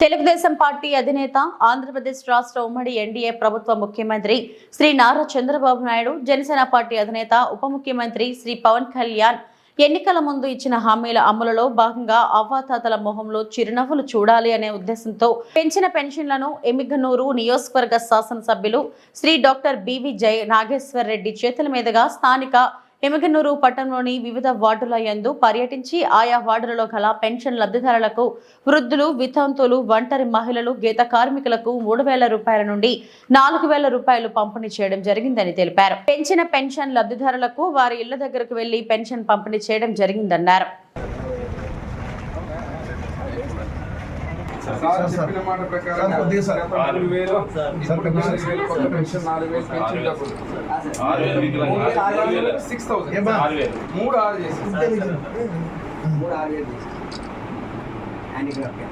Telugu Desam party అధినేత ఆంధ్రప్రదేశ్ రాష్ట్ర ఉమ్మడి ఎన్డీఏ ప్రభుత్వ ముఖ్యమంత్రి శ్రీ నారా చంద్రబాబు నాయుడు జనసేన పార్టీ అధినేత ఉప ముఖ్యమంత్రి శ్రీ పవన్ కళ్యాణ్ ఎన్నికల ముందు ఇచ్చిన హామీల అమలులో భాగంగా అవ్వాతాతల మొహంలో చిరునవ్వులు చూడాలి అనే ఉద్దేశంతో పెంచిన పెన్షన్లను ఎమిగనూరు నియోజకవర్గ శాసనసభ్యులు శ్రీ డాక్టర్ బివి జయ నాగేశ్వర్ రెడ్డి చేతుల మీదుగా స్థానిక ఎమగనూరు పట్టణంలోని వివిధ వార్డుల యందు పర్యటించి ఆయా వార్డులలో గల పెన్షన్ లబ్ధిదారులకు వృద్ధులు వితంతులు ఒంటరి మహిళలు గీత కార్మికులకు మూడు వేల రూపాయల నుండి నాలుగు వేల రూపాయలు పంపిణీ చేయడం జరిగిందని తెలిపారు. పెంచిన పెన్షన్ లబ్ధిదారులకు వారి ఇళ్ళ దగ్గరకు వెళ్ళి పెన్షన్ పంపిణీ చేయడం జరిగిందన్నారు. సార్ చెప్పిన మాట ప్రకారం నాలుగు వేలు ఇప్పుడు నాలుగు వేలు కొత్త పెన్షన్ నాలుగు వేలు పెన్షన్ డబ్బులు వేలు ఆరు వేలు. సిక్స్ థౌసండ్ మూడు ఆరు చేసి మూడు ఆరు వేలు చేసి హ్యాండిక్రాఫ్ట్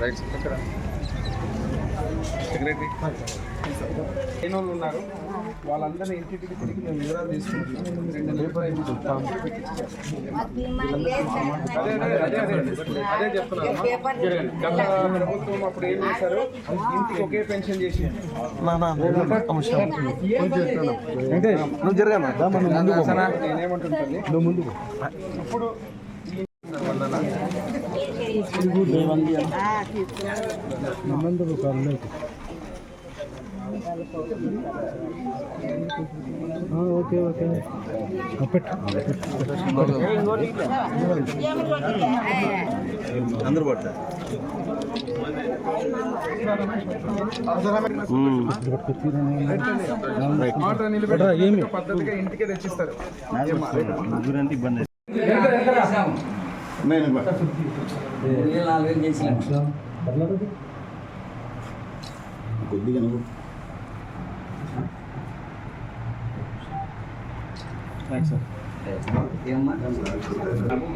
రైట్ ఎక్కడ సెక్రటరీ లేని వాళ్ళు ఉన్నారు? వాళ్ళందరినీ ఇంటింటికి తిరిగి మేము వివరాలు తీసుకుంటున్నాం. రెండు అదే అదే అదే అదే అదే చెప్తున్నాను. గత ప్రభుత్వం అప్పుడు ఏం చేశారు? ఇంటికి ఒకే పెన్షన్ చేసి నువ్వు నేనేమంటుంటాను? ఇప్పుడు ఓకే ఓకే అందరు పడతారు పద్ధతిగా ఇంటికే తెచ్చిస్తారు ఇబ్బంది చేసినాం. కొద్దిగా నువ్వు.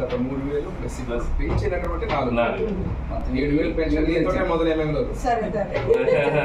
గత మూడు వేలు ప్లస్ ప్లస్. పెంచినటువంటి నాలుగు. నాలుగు. ఏడు వేలు పెన్షన్ మొదలు ఎమ్మెల్యేలు